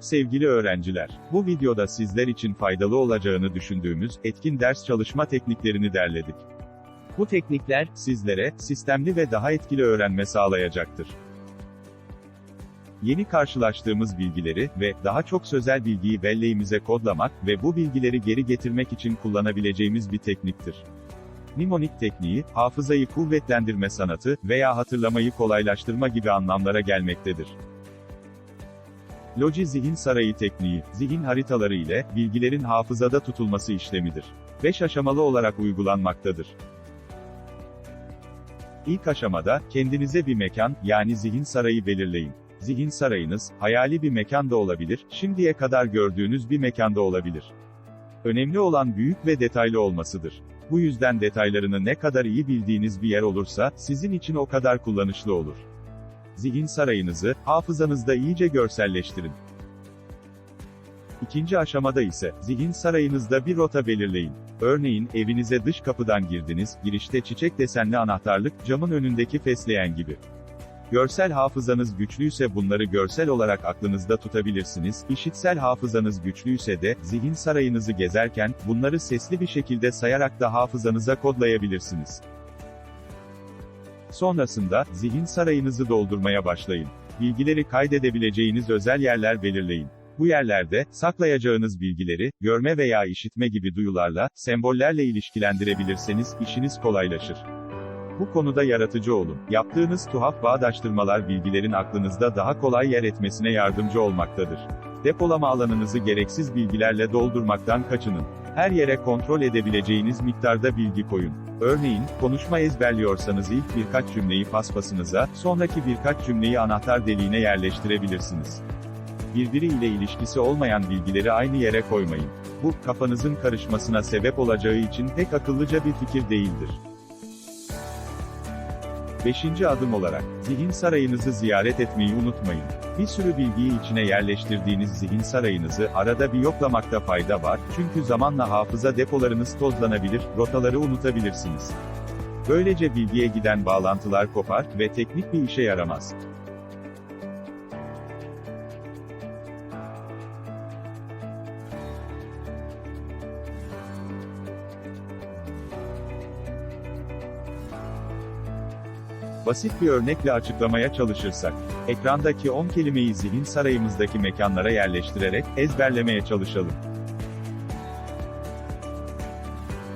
Sevgili öğrenciler, bu videoda sizler için faydalı olacağını düşündüğümüz etkin ders çalışma tekniklerini derledik. Bu teknikler sizlere sistemli ve daha etkili öğrenme sağlayacaktır. Yeni karşılaştığımız bilgileri ve daha çok sözel bilgiyi belleğimize kodlamak ve bu bilgileri geri getirmek için kullanabileceğimiz bir tekniktir. Mnemonik tekniği, hafızayı kuvvetlendirme sanatı veya hatırlamayı kolaylaştırma gibi anlamlara gelmektedir. Loji zihin sarayı tekniği, zihin haritaları ile bilgilerin hafızada tutulması işlemidir. 5 aşamalı olarak uygulanmaktadır. İlk aşamada, kendinize bir mekan, yani zihin sarayı belirleyin. Zihin sarayınız, hayali bir mekan da olabilir, şimdiye kadar gördüğünüz bir mekanda olabilir. Önemli olan büyük ve detaylı olmasıdır. Bu yüzden detaylarını ne kadar iyi bildiğiniz bir yer olursa, sizin için o kadar kullanışlı olur. Zihin sarayınızı, hafızanızda iyice görselleştirin. İkinci aşamada ise, zihin sarayınızda bir rota belirleyin. Örneğin, evinize dış kapıdan girdiniz, girişte çiçek desenli anahtarlık, camın önündeki fesleğen gibi. Görsel hafızanız güçlüyse bunları görsel olarak aklınızda tutabilirsiniz, işitsel hafızanız güçlüyse de, zihin sarayınızı gezerken, bunları sesli bir şekilde sayarak da hafızanıza kodlayabilirsiniz. Sonrasında, zihin sarayınızı doldurmaya başlayın. Bilgileri kaydedebileceğiniz özel yerler belirleyin. Bu yerlerde, saklayacağınız bilgileri, görme veya işitme gibi duyularla, sembollerle ilişkilendirebilirseniz, işiniz kolaylaşır. Bu konuda yaratıcı olun. Yaptığınız tuhaf bağdaştırmalar bilgilerin aklınızda daha kolay yer etmesine yardımcı olmaktadır. Depolama alanınızı gereksiz bilgilerle doldurmaktan kaçının. Her yere kontrol edebileceğiniz miktarda bilgi koyun. Örneğin, konuşma ezberliyorsanız ilk birkaç cümleyi paspasınıza, sonraki birkaç cümleyi anahtar deliğine yerleştirebilirsiniz. Birbiriyle ilişkisi olmayan bilgileri aynı yere koymayın. Bu, kafanızın karışmasına sebep olacağı için pek akıllıca bir fikir değildir. Beşinci adım olarak, zihin sarayınızı ziyaret etmeyi unutmayın. Bir sürü bilgiyi içine yerleştirdiğiniz zihin sarayınızı arada bir yoklamakta fayda var, çünkü zamanla hafıza depolarınız tozlanabilir, rotaları unutabilirsiniz. Böylece bilgiye giden bağlantılar kopar ve teknik bir işe yaramaz. Basit bir örnekle açıklamaya çalışırsak, ekrandaki 10 kelimeyi zihin sarayımızdaki mekanlara yerleştirerek ezberlemeye çalışalım.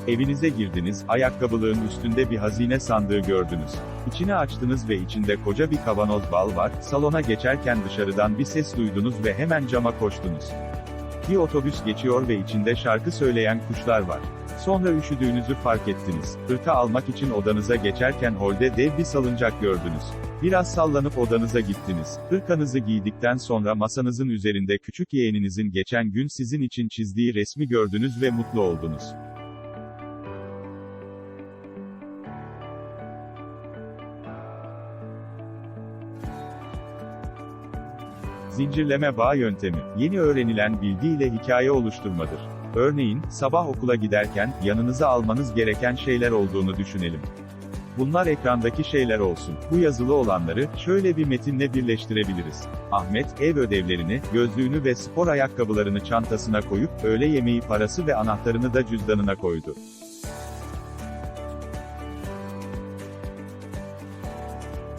Evinize girdiniz, ayakkabılığın üstünde bir hazine sandığı gördünüz. İçini açtınız ve içinde koca bir kavanoz bal var, salona geçerken dışarıdan bir ses duydunuz ve hemen cama koştunuz. Bir otobüs geçiyor ve içinde şarkı söyleyen kuşlar var. Sonra üşüdüğünüzü fark ettiniz. Hırka almak için odanıza geçerken holde dev bir salıncak gördünüz. Biraz sallanıp odanıza gittiniz. Hırkanızı giydikten sonra masanızın üzerinde küçük yeğeninizin geçen gün sizin için çizdiği resmi gördünüz ve mutlu oldunuz. Zincirleme bağ yöntemi, yeni öğrenilen bilgi hikaye oluşturmadır. Örneğin, sabah okula giderken, yanınıza almanız gereken şeyler olduğunu düşünelim. Bunlar ekrandaki şeyler olsun. Bu yazılı olanları, şöyle bir metinle birleştirebiliriz. Ahmet, ev ödevlerini, gözlüğünü ve spor ayakkabılarını çantasına koyup, öğle yemeği parası ve anahtarını da cüzdanına koydu.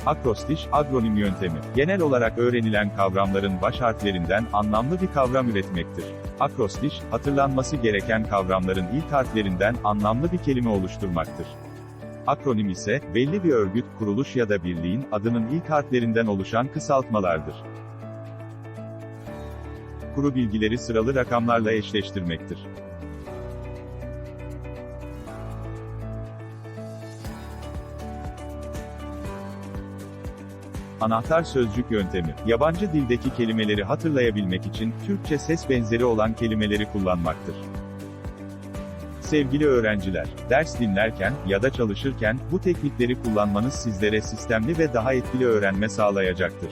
Akrostiş, agronim yöntemi. Genel olarak öğrenilen kavramların baş harflerinden anlamlı bir kavram üretmektir. Akrostiş, hatırlanması gereken kavramların ilk harflerinden anlamlı bir kelime oluşturmaktır. Akronim ise, belli bir örgüt, kuruluş ya da birliğin adının ilk harflerinden oluşan kısaltmalardır. Kuru bilgileri sıralı rakamlarla eşleştirmektir. Anahtar sözcük yöntemi, yabancı dildeki kelimeleri hatırlayabilmek için, Türkçe ses benzeri olan kelimeleri kullanmaktır. Sevgili öğrenciler, ders dinlerken ya da çalışırken, bu teknikleri kullanmanız sizlere sistemli ve daha etkili öğrenme sağlayacaktır.